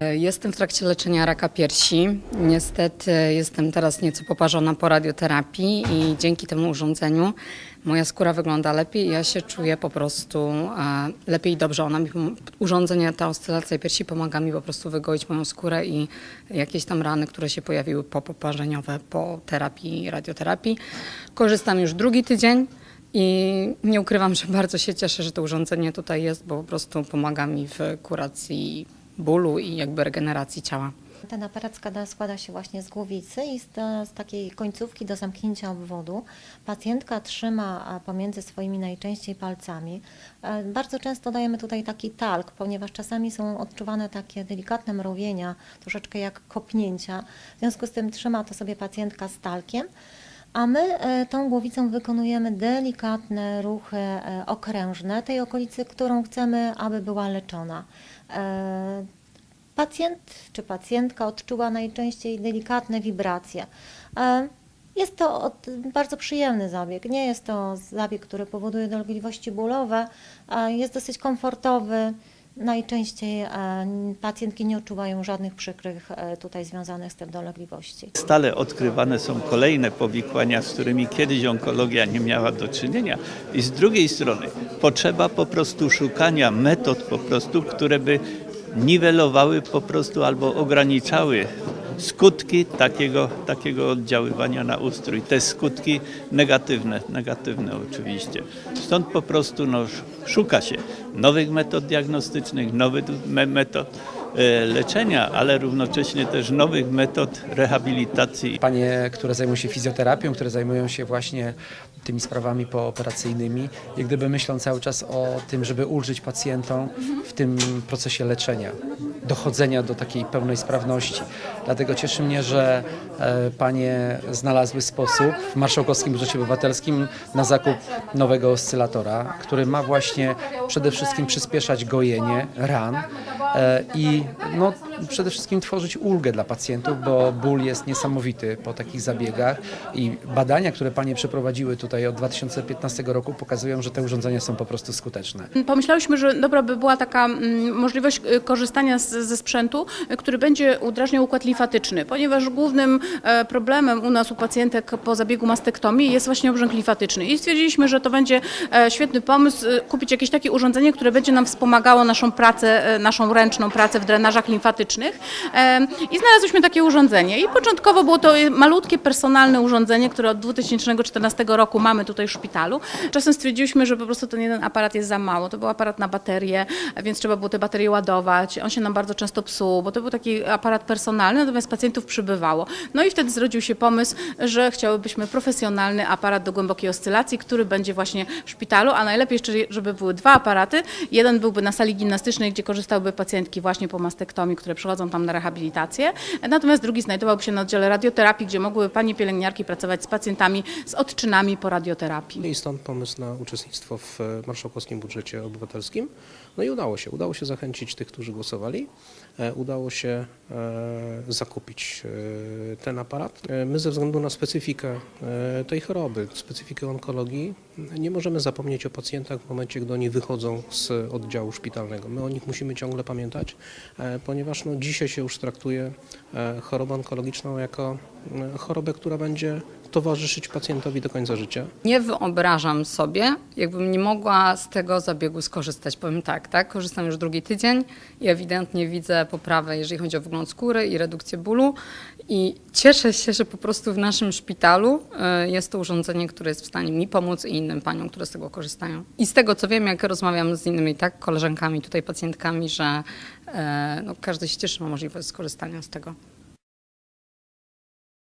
Jestem w trakcie leczenia raka piersi. Niestety jestem teraz nieco poparzona po radioterapii i dzięki temu urządzeniu moja skóra wygląda lepiej ja się czuję po prostu lepiej i dobrze. Ona mi, urządzenie, ta oscylacja piersi pomaga mi po prostu wygoić moją skórę i jakieś tam rany, które się pojawiły po poparzeniowe, po terapii, radioterapii. Korzystam już drugi tydzień. I nie ukrywam, że bardzo się cieszę, że to urządzenie tutaj jest, bo po prostu pomaga mi w kuracji bólu i jakby regeneracji ciała. Ten aparat składa, się właśnie z głowicy i z, z takiej końcówki do zamknięcia obwodu. Pacjentka trzyma pomiędzy swoimi najczęściej palcami. E, Bardzo często dajemy tutaj taki talk, ponieważ czasami są odczuwane takie delikatne mrowienia, troszeczkę jak kopnięcia. W związku z tym trzyma to sobie pacjentka z talkiem. A my e, tą głowicą wykonujemy delikatne ruchy e, okrężne tej okolicy, którą chcemy, aby była leczona. E, Pacjent czy pacjentka odczuwa najczęściej delikatne wibracje. Jest to bardzo przyjemny zabieg. Nie jest to zabieg, który powoduje dolegliwości bólowe. Jest dosyć komfortowy. Najczęściej e, pacjentki nie odczuwają żadnych przykrych e, tutaj związanych z tym dolegliwości. Stale odkrywane są kolejne powikłania, z którymi kiedyś onkologia nie miała do czynienia. I z drugiej strony potrzeba po prostu szukania metod po prostu, które by niwelowały po prostu albo ograniczały skutki takiego, takiego oddziaływania na ustrój. Te skutki negatywne, negatywne oczywiście. Stąd po prostu no, szuka się nowych metod diagnostycznych, nowych me- metod e, leczenia, ale równocześnie też nowych metod rehabilitacji. Panie, które zajmują się fizjoterapią, które zajmują się właśnie tymi sprawami pooperacyjnymi, jak gdyby myślą cały czas o tym, żeby ulżyć pacjentom w tym procesie leczenia, dochodzenia do takiej pełnej sprawności. Dlatego cieszy mnie, że e, panie znalazły sposób w Marszałkowskim Budżecie Obywatelskim na zakup nowego oscylatora, który ma właśnie przede wszystkim przyspieszać gojenie ran i no, przede wszystkim tworzyć ulgę dla pacjentów, bo ból jest niesamowity po takich zabiegach i badania, które panie przeprowadziły tutaj od 2015 roku pokazują, że te urządzenia są po prostu skuteczne. Pomyślałyśmy, że dobra by była taka mm, możliwość y, korzystania z, ze sprzętu, który będzie udrażniał układ limfatyczny, ponieważ głównym e, problemem u nas, u pacjentek po zabiegu mastektomii jest właśnie obrzęk limfatyczny. I stwierdziliśmy, że to będzie e, świetny pomysł y, kupić jakieś takie urządzenie, które będzie nam wspomagało naszą pracę, e, naszą ręczną pracę w drenażach limfatycznych. I znalazłyśmy takie urządzenie. I początkowo było to malutkie, personalne urządzenie, które od 2014 roku mamy tutaj w szpitalu. Czasem stwierdziliśmy, że po prostu ten jeden aparat jest za mało. To był aparat na baterię, więc trzeba było te baterie ładować. On się nam bardzo często psuł, bo to był taki aparat personalny, natomiast pacjentów przybywało. No i wtedy zrodził się pomysł, że chciałybyśmy profesjonalny aparat do głębokiej oscylacji, który będzie właśnie w szpitalu, a najlepiej jeszcze, żeby były dwa aparaty. Jeden byłby na sali gimnastycznej, gdzie korzystałyby pacjentki właśnie po mastektomii, które przychodzą tam na rehabilitację. Natomiast drugi znajdowałby się na oddziale radioterapii, gdzie mogłyby panie pielęgniarki pracować z pacjentami z odczynami po radioterapii. I stąd pomysł na uczestnictwo w e, Marszałkowskim Budżecie Obywatelskim. No i udało się. Udało się zachęcić tych, którzy głosowali. E, Udało się e, zakupić ten aparat. My ze względu na specyfikę tej choroby, specyfikę onkologii, nie możemy zapomnieć o pacjentach w momencie, gdy oni wychodzą z oddziału szpitalnego. My o nich musimy ciągle pamiętać, e, ponieważ no, dzisiaj się już traktuje e, chorobę onkologiczną jako e, chorobę, która będzie towarzyszyć pacjentowi do końca życia. Nie wyobrażam sobie, jakbym nie mogła z tego zabiegu skorzystać. Powiem tak, tak, korzystam już drugi tydzień i ewidentnie widzę poprawę, jeżeli chodzi o wygląd skóry i redukcję bólu i cieszę się, że po prostu w naszym szpitalu e, jest to urządzenie, które jest w stanie mi pomóc i innym paniom, które z tego korzystają. I z tego, co wiem, jak rozmawiam z innymi tak, koleżankami, tutaj pacjentkami, że e, no, każdy się cieszy, ma możliwość skorzystania z tego.